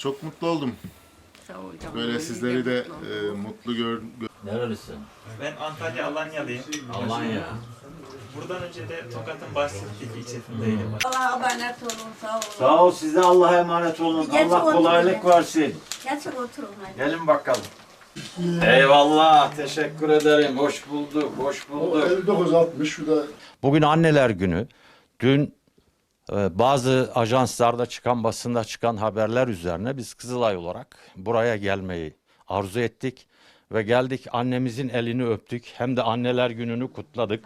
Çok mutlu oldum. Sağ ol canım. Böyle Öyle sizleri de mutlu e, mutlu gör, gör- Nerelisin? Ben Antalya Alanyalıyım. Almanya. Buradan önce de Tokat'ın Bahsettik ilçesindeydim. Allah'a emanet olun. Sağ olun. Sağ ol size Allah'a emanet olun. Gerçi Allah oturun kolaylık versin. Geçin oturun hadi. Gelin bakalım. Eyvallah. Teşekkür ederim. Hoş bulduk. Hoş bulduk. 59-60 şu da Bugün anneler günü. Dün bazı ajanslarda çıkan basında çıkan haberler üzerine biz Kızılay olarak buraya gelmeyi arzu ettik ve geldik annemizin elini öptük hem de anneler gününü kutladık.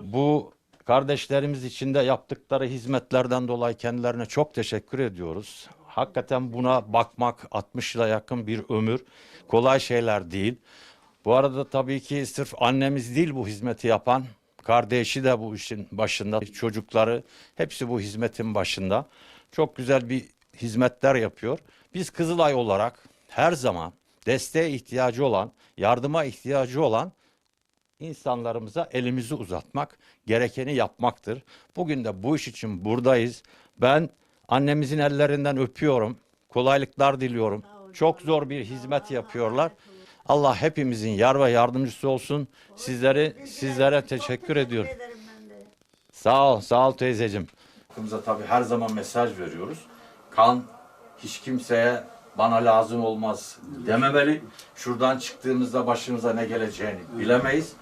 Bu kardeşlerimiz için de yaptıkları hizmetlerden dolayı kendilerine çok teşekkür ediyoruz. Hakikaten buna bakmak 60 yıla yakın bir ömür kolay şeyler değil. Bu arada tabii ki sırf annemiz değil bu hizmeti yapan. Kardeşi de bu işin başında, çocukları hepsi bu hizmetin başında. Çok güzel bir hizmetler yapıyor. Biz Kızılay olarak her zaman desteğe ihtiyacı olan, yardıma ihtiyacı olan insanlarımıza elimizi uzatmak, gerekeni yapmaktır. Bugün de bu iş için buradayız. Ben annemizin ellerinden öpüyorum. Kolaylıklar diliyorum. Çok zor bir hizmet yapıyorlar. Allah hepimizin yar ve yardımcısı olsun. Sizleri sizlere teşekkür ediyorum. Sağ ol, sağ ol teyzeciğim. Halkımıza tabii her zaman mesaj veriyoruz. Kan hiç kimseye bana lazım olmaz dememeli. Şuradan çıktığımızda başımıza ne geleceğini bilemeyiz.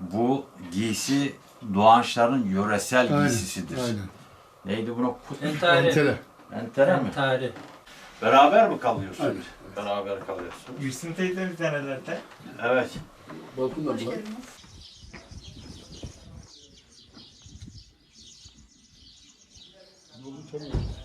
Bu giysi Doğançların yöresel giysisidir. aynen. Neydi bunu? Entari. Entere. Entere mi? Entari. Beraber mi kalıyorsunuz? Evet. Beraber kalıyorsunuz. Gülsüm teyzemiz nerelerde? Evet. Balkonda Hoş bu. geldiniz.